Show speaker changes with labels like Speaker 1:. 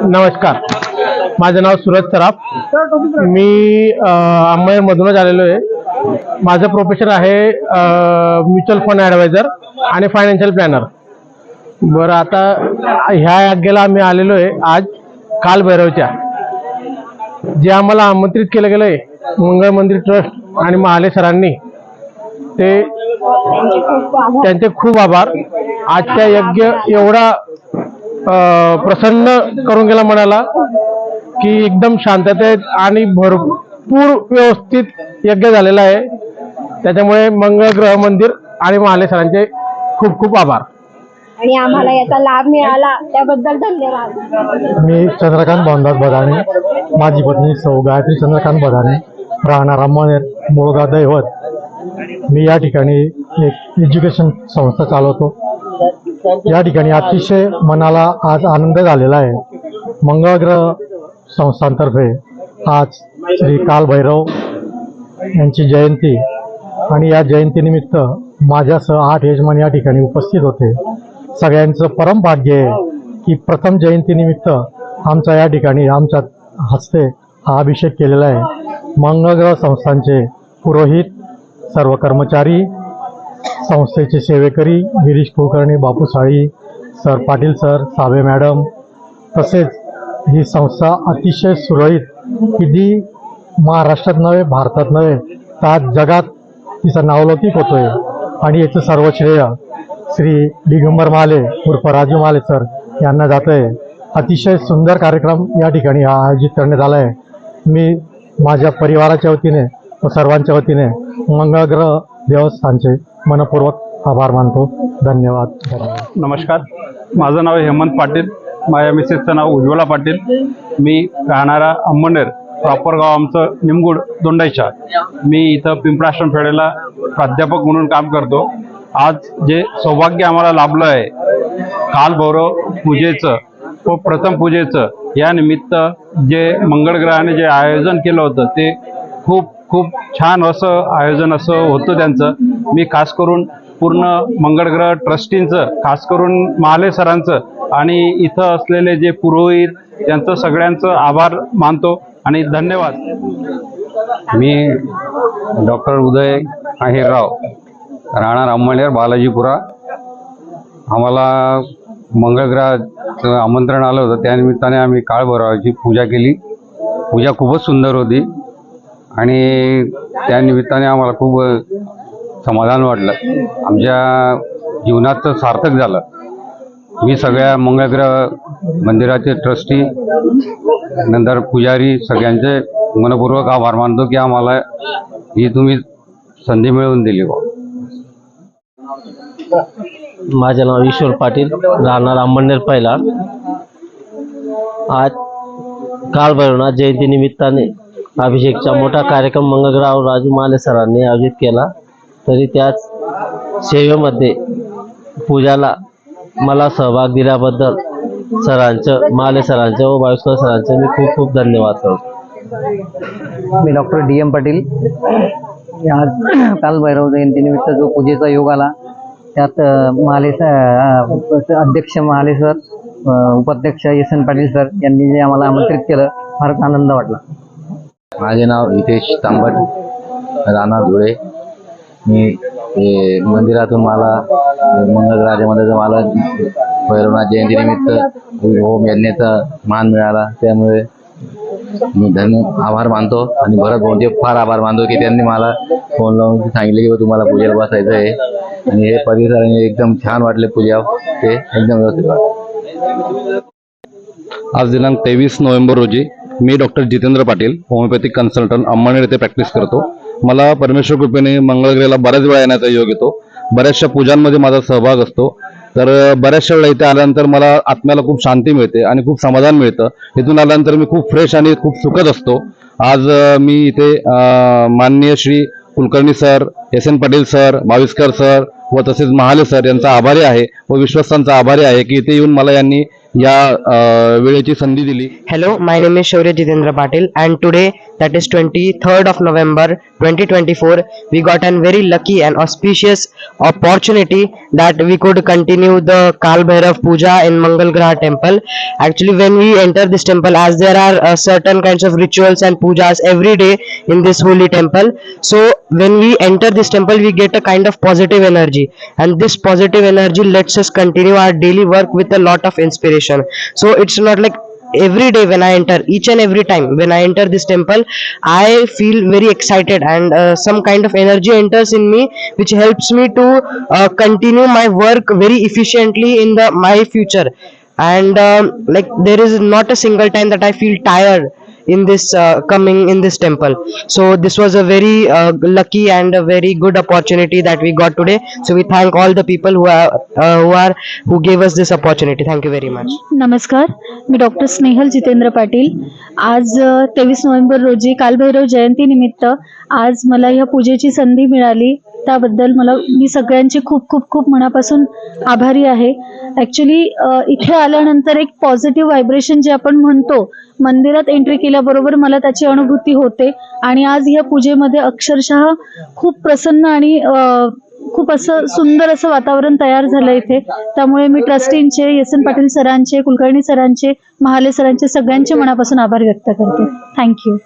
Speaker 1: नमस्कार. माझं नाव सुरज सराफ. मी अंबळनेरमधूनच आलेलो आहे. माझं प्रोफेशन आहे म्युच्युअल फंड ॲडवायझर आणि फायनान्शियल प्लॅनर बरं आता ह्या याग्याला आम्ही आलेलो आहे आज कालभैरवच्या. जे आम्हाला आमंत्रित केलं गेलं आहे मंगळ मंदिर ट्रस्ट आणि महाले सरांनी ते त्यांचे खूप आभार. आजच्या यज्ञ एवढा प्रसन्न करून गेला म्हणाला की एकदम शांततेत आणि भरपूर व्यवस्थित यज्ञ झालेला आहे. त्याच्यामुळे मंगळ ग्रह मंदिर आणि महाले सरांचे खूप खूप आभार.
Speaker 2: आणि आम्हाला याचा लाभ मिळाला. त्याबद्दल धन्यवाद.
Speaker 3: मी चंद्रकांत भावनदास बदाणे माझी पत्नी सौ गायत्री चंद्रकांत बदाणे राहणार अंमनेर मुळगा दैवत. मी या ठिकाणी एक एज्युकेशन संस्था चालवतो. या ठिकाणी अतिशय मनाला आज आनंद झालेला आहे. मंगळग्रह संस्थांतर्फे आज श्री कालभैरव यांची जयंती आणि या जयंतीनिमित्त माझ्यासह आठ यजमान या ठिकाणी उपस्थित होते. सगळ्यांचं परम भाग्य आहे की प्रथम जयंतीनिमित्त आमचा या ठिकाणी आमच्या हस्ते हा अभिषेक केलेला आहे. मंगळग्रह संस्थांचे पुरोहित सर्व कर्मचारी संस्थेचे सेवेकरी Girish Kulkarni Bapu Sali sir Patil sir Sabe madam. तसेच ही संस्था अतिशय सुरळीत किती महाराष्ट्रात नव्हे भारतात नव्हे तर आज जगात तिचा नावलौकिक होतोय. आणि याचं सर्व श्रेय श्री दिगंबर माले उर्फ राजू माले सर यांना जात आहे अतिशय सुंदर कार्यक्रम या ठिकाणी हा आयोजित करण्यात आला आहे मी माझ्या परिवाराच्या वतीने व सर्वांच्या वतीने मंगळग्रह देवस्थानचे मनपूर्वक आभार मानतो. धन्यवाद. धन्यवाद
Speaker 4: नमस्कार. माझं नाव हेमंत पाटील. माझ्या मिसेसचं नाव उज्ज्वला पाटील. मी राहणारा अंबनेर प्रॉपर गाव आमचं निमगुड दोंडाईच्या. मी इथं पिंपळाश्रम फेडेला प्राध्यापक म्हणून काम करतो. आज जे सौभाग्य आम्हाला लाभलं आहे काल पूजेचं व प्रथम पूजेचं या निमित्त जे मंगळग्रहाने जे आयोजन केलं होतं ते खूप खूप छान असं आयोजन असं होतं त्यांचं. मी खास करून पूर्ण मंगळग्रह ट्रस्टींचं खास करून महाले सरांचं आणि इथं असलेले जे पुरोहित त्यांचं सगळ्यांचं आभार मानतो आणि धन्यवाद.
Speaker 5: मी डॉक्टर उदय अहिरराव राहणार अंमळनेर बालाजीपुरा. आम्हाला मंगळग्रहाचं आमंत्रण आलं होतं त्यानिमित्ताने आम्ही काळभैरवाची पूजा केली. पूजा खूपच सुंदर होती आणि त्यानिमित्ताने आम्हाला खूप समाधान वाटलं. आमच्या जीवनाचं सार्थक झालं. मी सगळ्या मंगळग्रह मंदिराचे ट्रस्टी नंतर पुजारी सगळ्यांचे मनपूर्वक आभार मानतो की आम्हाला ही तुम्ही संधी मिळवून दिली बा
Speaker 6: माझे नाव ईश्वर पाटील राहणार अंबरनेर पहिला. आज कालभैरवनाथ जयंती निमित्ताने अभिषेकचा मोठा कार्यक्रम मंगळराव राजू माले सरांनी आयोजित केला. तरी त्याच सेवेमध्ये पूजाला मला सहभाग दिल्याबद्दल सरांचं माले सरांचं व बायुस्कर सरांचं मी खूप खूप धन्यवाद करतो.
Speaker 7: मी डॉक्टर डी एम पाटील. आज काल भैरव जयंतीनिमित्त जो पूजेचा योग आला त्यात महाले अध्यक्ष महाले सर उपाध्यक्ष एस एन पाटील सर यांनी जे आम्हाला आमंत्रित केलं फारच आनंद वाटला.
Speaker 5: माझे नाव हितेश तांबट राणा धुळे. मी हे मंदिरातून मला मंगळग्रहामध्ये मला भैरवनाथ जयंतीनिमित्त होम यज्ञाचा मान मिळाला त्यामुळे मी धन्य आभार मानतो आणि भरत भाऊंचे फार आभार मानतो की त्यांनी मला फोन लावून सांगितले की तुम्हाला पूजेला बसायचं आहे. आणि हे परिसराने एकदम छान वाटले पूजा ते एकदम व्यवस्थित वाटले.
Speaker 8: आज दिनांक तेवीस नोव्हेंबर रोजी मी doctor Jitendra Patil homeopathic consultant Amalner येथे प्रॅक्टिस करतो. मला परमेश्वर कृपेने मंगळगिरीला बऱ्याच वेळा येण्याचा योग येतो. बऱ्याचशा पूजांमध्ये माझा सहभाग असतो. तर बऱ्याचशा वेळा इथे आल्यानंतर मला आत्म्याला खूप शांती मिळते आणि खूप समाधान मिळतं. इथून आल्यानंतर मी खूप फ्रेश आणि खूप सुखद असतो. आज मी इथे माननीय Shri Kulkarni sir S N Patil sir Bhaviskar sir व तसेच महाले सर यांचा आभारी आहे व विश्वस्तांचा आभारी आहे की इथे येऊन मला यांनी या अ, वेळेची संधी दिली
Speaker 9: Hello, my name is Shaurya Jitendra Patil, and today that is 23rd of November 2024, we got a very lucky and auspicious opportunity that we could continue the Kal Bhairav Puja in Mangal Graha temple. Actually, when we enter this temple, as there are uh, certain kinds of rituals and pujas every day in this holy temple, so when we enter this temple, we get a kind of positive energy, and this positive energy lets us continue our daily work with a lot of inspiration. So it's not like every day when i enter each and every time when i enter this temple i feel very excited and uh, some kind of energy enters in me which helps me to uh, continue my work very efficiently in the my future. And um, like there is not a single time that i feel tired in this uh, coming in this temple so this was a very uh, lucky and a very good opportunity that we got today so we thank all the people who are uh, who are who gave us this opportunity thank you very much
Speaker 10: नमस्कार मी doctor Snehal Jitendra Patil आज तेवीस November रोजी कालभैरव जयंती निमित्त आज मला ह्या पूजेची संधी मिळाली त्याबद्दल मला मी सगळ्यांचे खूप खूप खूप मनापासून आभारी आहे. ॲक्च्युली इथे आल्यानंतर एक पॉझिटिव्ह व्हायब्रेशन जे आपण म्हणतो मंदिरात एंट्री केल्याबरोबर मला त्याची अनुभूती होते. आणि आज या पूजेमध्ये अक्षरशः खूप प्रसन्न आणि खूप असं सुंदर असं वातावरण तयार झालं इथे. त्यामुळे मी ट्रस्टींचे एस एन पाटील सरांचे कुलकर्णी सरांचे महाले सरांचे सगळ्यांचे मनापासून आभार व्यक्त करते. थँक्यू